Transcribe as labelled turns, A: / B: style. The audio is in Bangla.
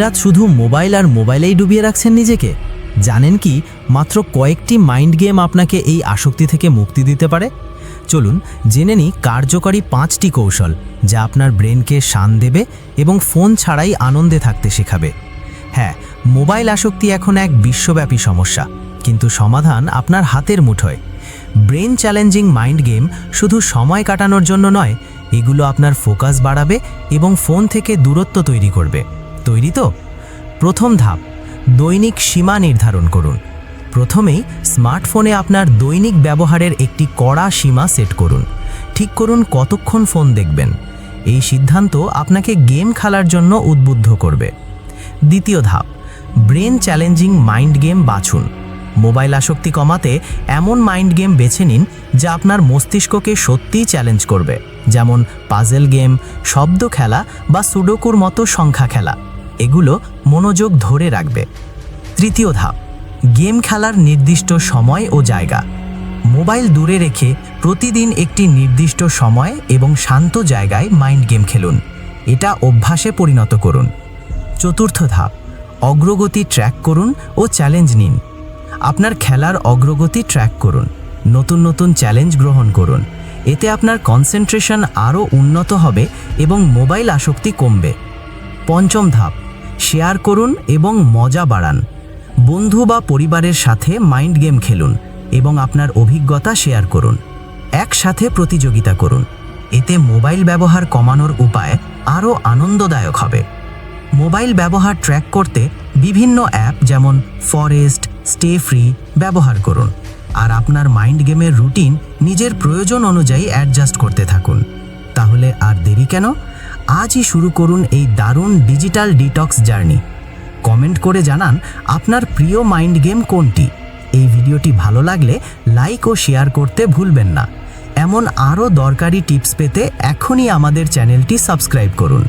A: দিনরাত শুধু মোবাইল আর মোবাইলেই ডুবিয়ে রাখছেন নিজেকে? জানেন কি, মাত্র কয়েকটি মাইন্ড গেম আপনাকে এই আসক্তি থেকে মুক্তি দিতে পারে? চলুন, জেনে নিই কার্যকরী পাঁচটি কৌশল, যা আপনার ব্রেনকে শান দেবে এবং ফোন ছাড়াই আনন্দে থাকতে শেখাবে। হ্যাঁ মোবাইল আসক্তি এখন এক বিশ্বব্যাপী সমস্যা, কিন্তু সমাধান আপনার হাতের মুঠোয়। ব্রেন চ্যালেঞ্জিং মাইন্ড গেম শুধু সময় কাটানোর জন্য নয়, এগুলো আপনার ফোকাস বাড়াবে এবং ফোন থেকে দূরত্ব তৈরি করবে। তৈরি তো? প্রথম ধাপ, দৈনিক সীমা নির্ধারণ করুন। প্রথমেই স্মার্টফোনে আপনার দৈনিক ব্যবহারের একটি কড়া সীমা সেট করুন। ঠিক করুন কতক্ষণ ফোন দেখবেন। এই সিদ্ধান্ত আপনাকে গেম খেলার জন্য উদ্বুদ্ধ করবে। দ্বিতীয় ধাপ, ব্রেন চ্যালেঞ্জিং মাইন্ড গেম বাছুন। মোবাইল আসক্তি কমাতে এমন মাইন্ড গেম বেছে নিন যা আপনার মস্তিষ্ককে সত্যিই চ্যালেঞ্জ করবে। যেমন পাজেল গেম, শব্দ খেলা বা সুডোকুর মতো সংখ্যা খেলা। এগুলো মনোযোগ ধরে রাখবে। তৃতীয় ধাপ, গেম খেলার নির্দিষ্ট সময় ও জায়গা। মোবাইল দূরে রেখে প্রতিদিন একটি নির্দিষ্ট সময় এবং শান্ত জায়গায় মাইন্ড গেম খেলুন। এটা অভ্যাসে পরিণত করুন। চতুর্থ ধাপ, অগ্রগতি ট্র্যাক করুন ও চ্যালেঞ্জ নিন। আপনার খেলার অগ্রগতি ট্র্যাক করুন। নতুন নতুন চ্যালেঞ্জ গ্রহণ করুন। এতে আপনার কনসেন্ট্রেশন আরও উন্নত হবে এবং মোবাইল আসক্তি কমবে। পঞ্চম ধাপ শেয়ার করুন এবং মজা বাড়ান। বন্ধু বা পরিবারের সাথে মাইন্ড গেম খেলুন এবং আপনার অভিজ্ঞতা শেয়ার করুন। একসাথে প্রতিযোগিতা করুন। এতে মোবাইল ব্যবহার কমানোর উপায় আরও আনন্দদায়ক হবে। মোবাইল ব্যবহার ট্র্যাক করতে বিভিন্ন অ্যাপ যেমন ফরেস্ট স্টে ফ্রি ব্যবহার করুন। আর আপনার মাইন্ড গেমের রুটিন নিজের প্রয়োজন অনুযায়ী অ্যাডজাস্ট করতে থাকুন। তাহলে আর দেরি কেন? আজই শুরু করুন এই দারুণ ডিজিটাল ডিটক্স জার্নি। কমেন্ট করে জানান আপনার প্রিয় মাইন্ড গেম কোনটি? এই ভিডিওটি ভালো লাগলে লাইক ও শেয়ার করতে ভুলবেন না। এমন আরও দরকারি টিপস পেতে এখনই আমাদের চ্যানেলটি সাবস্ক্রাইব করুন।